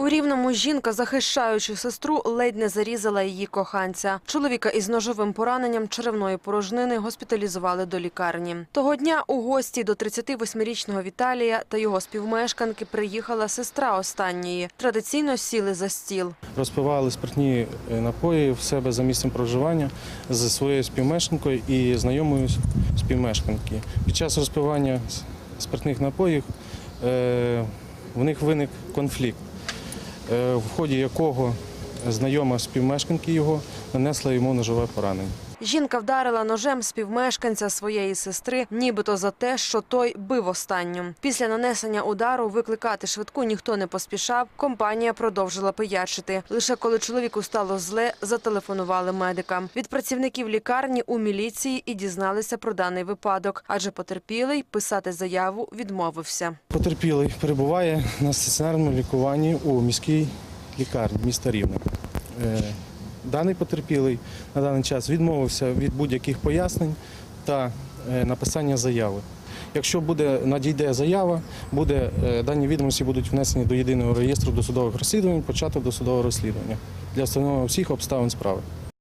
У рівному жінка, захищаючи сестру, ледь не зарізала її коханця. Чоловіка із ножовим пораненням черевної порожнини госпіталізували до лікарні. Того дня у гості до 38-річного Віталія та його співмешканки приїхала сестра останньої. Традиційно сіли за стіл. розпивали спиртні е, напої в себе за місцем проживання зі своєю співмешканкою і знайомою співмешканки. Під час розпивання спиртних напоїв е, в них виник конфлікт, в ході якого знайома співмешканки його нанесла йому ножове поранення. Жінка вдарила ножем співмешканця своєї сестри, нібито за те, що той бив останню. Після нанесення удару викликати швидку ніхто не поспішав. Компанія продовжила пиячити. Лише коли чоловіку стало зле, зателефонували медикам. Від працівників лікарні у міліції і дізналися про даний випадок, адже потерпілий писати заяву відмовився. Потерпілий перебуває на стаціонарному лікуванні у міській лікарні міста Рівне. Е, Даний потерпілий на даний час відмовився від будь-яких пояснень та е, написання заяви. Якщо буде надійде заява, буде е, дані відомості будуть внесені до єдиного реєстру досудових розслідувань, початок досудового розслідування для встановлення всіх обставин справи.